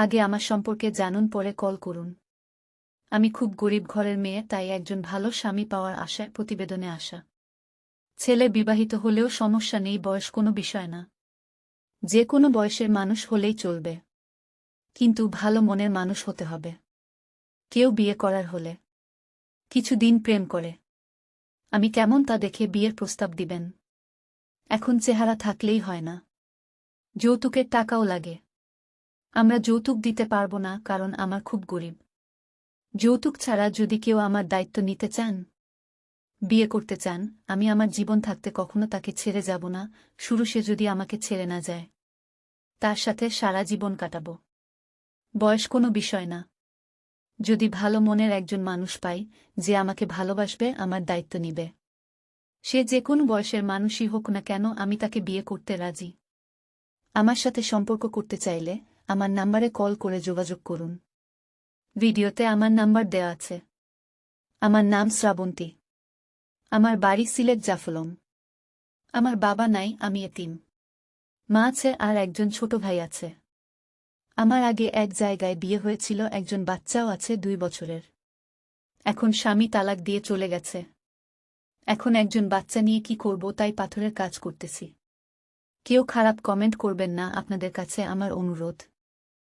আগে আমার সম্পর্কে জানুন, পরে কল করুন। আমি খুব গরিব ঘরের মেয়ে, তাই একজন ভালো স্বামী পাওয়ার আশায় প্রতিবেদনে আসা। ছেলে বিবাহিত হলেও সমস্যা নেই, বয়স কোনো বিষয় না। যে কোনো বয়সের মানুষ হলেই চলবে। কিন্তু ভালো মনের মানুষ হতে হবে। কেউ বিয়ে করার হলে। কিছুদিন প্রেম করে। আমি কেমন তা দেখে বিয়ের প্রস্তাব দিবেন। এখন চেহারা থাকলেই হয় না। যৌতুকের টাকাও লাগে। আমরা যৌতুক দিতে পারব না, কারণ আমার খুব গরিব। যৌতুক ছাড়া যদি কেউ আমার দায়িত্ব নিতে চান, বিয়ে করতে চান, আমি আমার জীবন থাকতে কখনো তাকে ছেড়ে যাব না, শুরু সে যদি আমাকে ছেড়ে না যায়। তার সাথে সারা জীবন কাটাব। বয়স কোনো বিষয় না। যদি ভালো মনের একজন মানুষ পাই, যে আমাকে ভালোবাসবে, আমার দায়িত্ব নিবে। সে যে কোনো বয়সের মানুষই হোক না কেন, আমি তাকে বিয়ে করতে রাজি। আমার সাথে সম্পর্ক করতে চাইলে আমার নাম্বারে কল করে যোগাযোগ করুন। ভিডিওতে আমার নাম্বার দেওয়া আছে। আমার নাম শ্রাবন্তী। আমার বাড়ি সিলেট জাফলং। আমার বাবা নাই, আমি এতিম। মা আছে আর একজন ছোট ভাই আছে। আমার আগে এক জায়গায় বিয়ে হয়েছিল, একজন বাচ্চাও আছে দুই বছরের। এখন স্বামী তালাক দিয়ে চলে গেছে। এখন একজন বাচ্চা নিয়ে কি করব, তাই পাথরের কাজ করতেছি। কেউ খারাপ কমেন্ট করবেন না, আপনাদের কাছে আমার অনুরোধ।